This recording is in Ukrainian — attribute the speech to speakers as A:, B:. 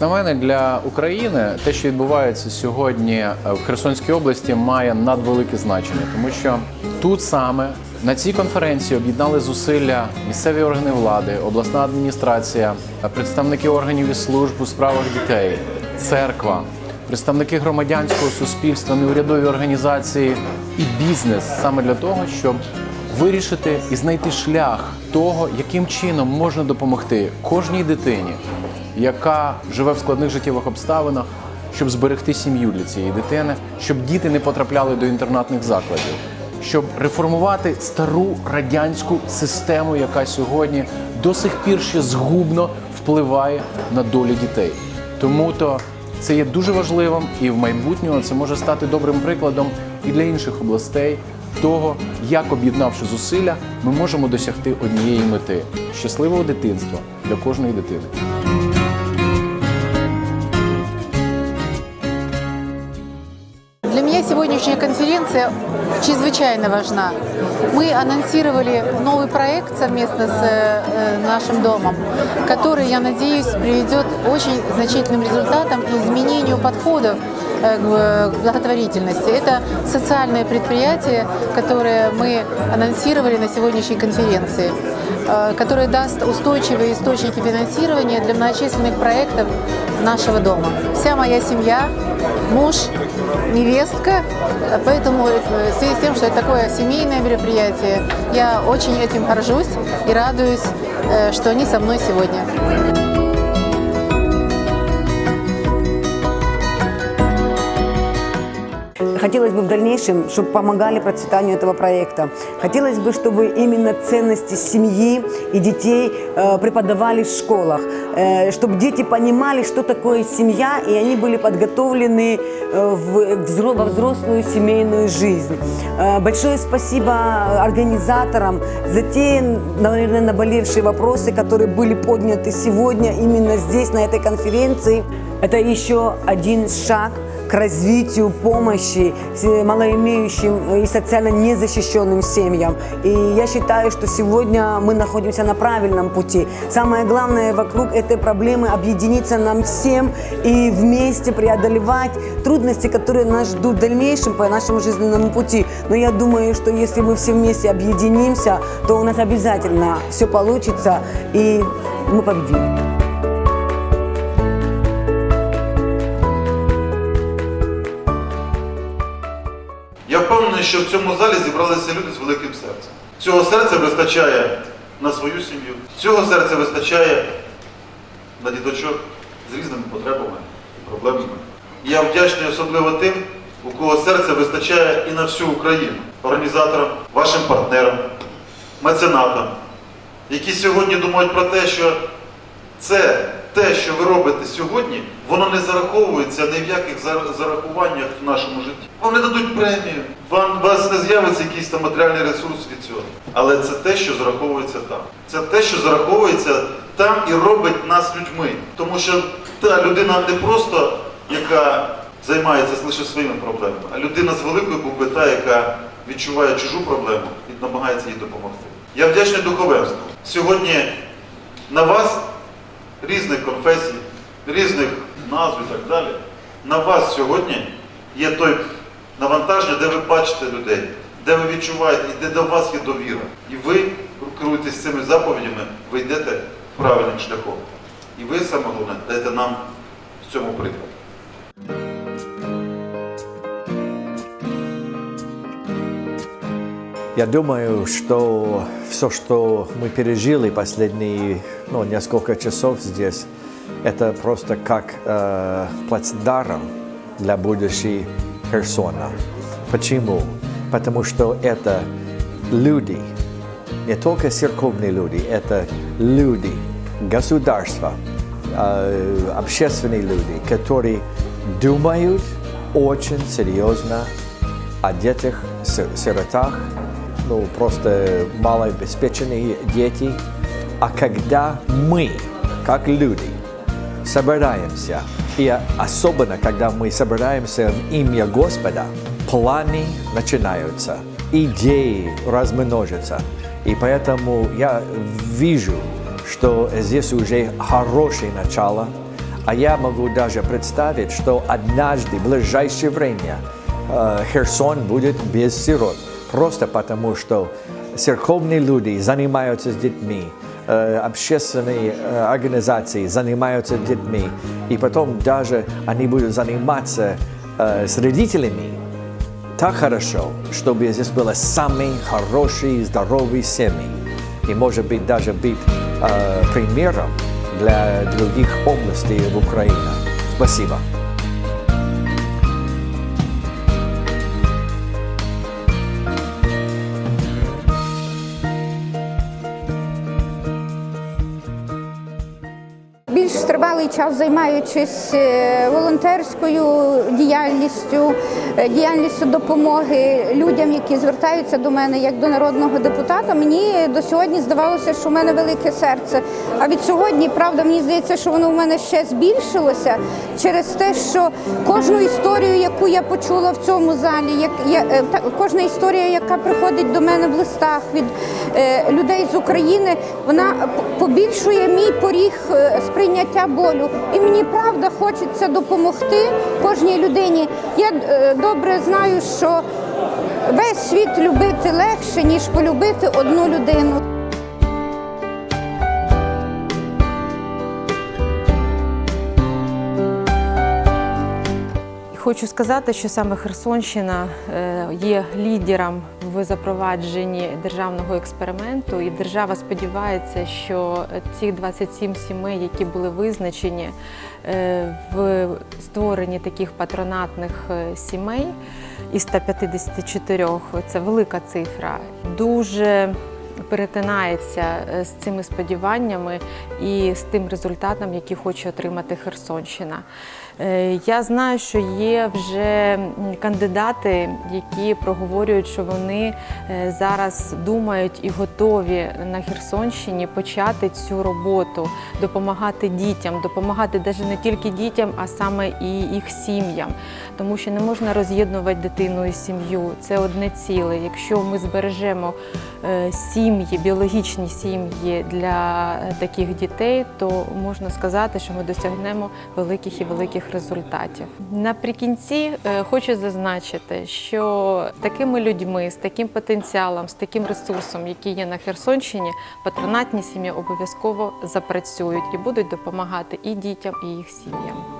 A: Як на мене, для України те, що відбувається сьогодні е, в Херсонській області, має надвелике значення, тому що тут саме на цій конференції об'єднали зусилля місцеві органи влади, обласна адміністрація, е, представники органів і служб у справах дітей, церква, представники громадянського суспільства, неурядові організації і бізнес саме для того, щоб вирішити і знайти шлях того, яким чином можна допомогти кожній дитині, яка живе в складних життєвих обставинах, щоб зберегти сім'ю для цієї дитини, щоб діти не потрапляли до інтернатних закладів, щоб реформувати стару радянську систему, яка сьогодні до сих пір ще згубно впливає на долю дітей. Тому то це є дуже важливим, і в майбутньому це може стати добрим прикладом і для інших областей того, як об'єднавши зусилля, ми можемо досягти однієї мети щасливого дитинства для кожної дитини.
B: Сегодняшняя конференция чрезвычайно важна. Мы анонсировали новый проект совместно с э, нашим домом, который, я надеюсь, приведет очень значительным результатам и изменению подходов э, к благотворительности. Это социальное предприятие, которое мы анонсировали на сегодняшней конференции, э, которое даст устойчивые источники финансирования для многочисленных проектов нашего дома. Вся моя семья, муж, невестка, поэтому э, в связи с тем, что это такое семейное мероприятие, я очень этим горжусь и радуюсь, э, что они со мной сегодня.
C: Хотелось бы в дальнейшем, чтобы помогали процветанию этого проекта. Хотелось бы, чтобы именно ценности семьи и детей э, преподавали в школах, чтобы дети понимали, что такое семья, и они были подготовлены э, во взрослую семейную жизнь. Э, большое спасибо организаторам за те, наверное, наболевшие вопросы, которые были подняты сегодня именно здесь, на этой конференции. Это еще один шаг к развитию помощи малоимеющим и социально незащищенным семьям. И я считаю, что сегодня мы находимся на правильном пути. Самое главное вокруг этой проблемы объединиться нам всем и вместе преодолевать трудности, которые нас ждут в дальнейшем по нашему жизненному пути. Но я думаю, что если мы все вместе объединимся, то у нас обязательно все получится и мы победим.
D: Я впевнений, що в цьому залі зібралися люди з великим серцем. Цього серця вистачає на свою сім'ю, цього серця вистачає на діточок з різними потребами і проблемами. І я вдячний особливо тим, у кого серця вистачає і на всю Україну, організаторам, вашим партнерам, меценатам, які сьогодні думають про те, що це те, що ви робите сьогодні, воно не зараховується ні в яких зарахуваннях в нашому житті. Вам не дадуть премію, вам вас не з'явиться якийсь там матеріальний ресурс від цього. Але це те, що зараховується там. Це те, що зараховується там і робить нас людьми. Тому що та людина не просто яка займається лише своїми проблемами, а людина з великої букви та, яка відчуває чужу проблему і намагається їй допомогти. Я вдячний духовенству. Сьогодні на вас різних конфесій, різних назв і так далі. На вас сьогодні є той навантаження, де ви бачите людей, де ви відчуваєте і де до вас є довіра. І ви керуєтесь цими заповідями, ви йдете правильним шляхом. І ви, саме головне, даєте нам в цьому приклад.
E: Я думаю, что все, что мы пережили последние ну, несколько часов здесь, это просто как э, плацдарм для будущей Херсона. Почему? Потому что это люди, не только церковные люди, это люди, государства, общественные люди, которые думают очень серьезно о детях, си- сиротах, ну, просто малообеспеченные дети. А когда мы, как люди, собираемся, и особенно, когда мы собираемся в имя Господа, планы начинаются, идеи размножатся. И поэтому я вижу, что здесь уже хорошее начало, А я могу даже представить, что однажды, в ближайшее время, э, Херсон будет без сирот. Просто потому, что церковные люди занимаются с детьми, э, общественные э, организации занимаются детьми, и потом даже они будут заниматься с родителями так хорошо, чтобы здесь было самые хорошие, здоровые семьи. И, может быть, даже быть э, примером для других областей в Украине. Спасибо.
F: Більш тривалий час займаючись е, волонтерською діяльністю, е, діяльністю допомоги людям, які звертаються до мене як до народного депутата, мені до сьогодні здавалося, що в мене велике серце. А від сьогодні, правда, мені здається, що воно в мене ще збільшилося через те, що кожну історію, яку я почула в цьому залі, як я, е, та- кожна історія, яка приходить до мене в листах від е, людей з України, вона побільшує мій поріг е, сприйняття болю. І мені правда хочеться допомогти кожній людині. Я е, добре знаю, що весь світ любити легше, ніж полюбити одну людину.
G: Хочу сказати, що саме Херсонщина е, є лідером в запровадженні державного експерименту, і держава сподівається, що ці 27 сімей, які були визначені е, в створенні таких патронатних е, сімей із 154, це велика цифра, дуже перетинається з цими сподіваннями і з тим результатом, який хоче отримати Херсонщина. Е, Я знаю, що є вже кандидати, які проговорюють, що вони е, зараз думають і готові на Херсонщині почати цю роботу, допомагати дітям, допомагати навіть не тільки дітям, а саме і їх сім'ям, тому що не можна роз'єднувати дитину і сім'ю. Це одне ціле. Якщо ми збережемо е, сім'ї, біологічні сім'ї для таких дітей, то можна сказати, що ми досягнемо великих і великих результатів. Наприкінці е, хочу зазначити, що такими людьми з таким потенціалом, з таким ресурсом, який є на Херсонщині, патронатні сім'ї обов'язково запрацюють і будуть допомагати і дітям, і їх сім'ям.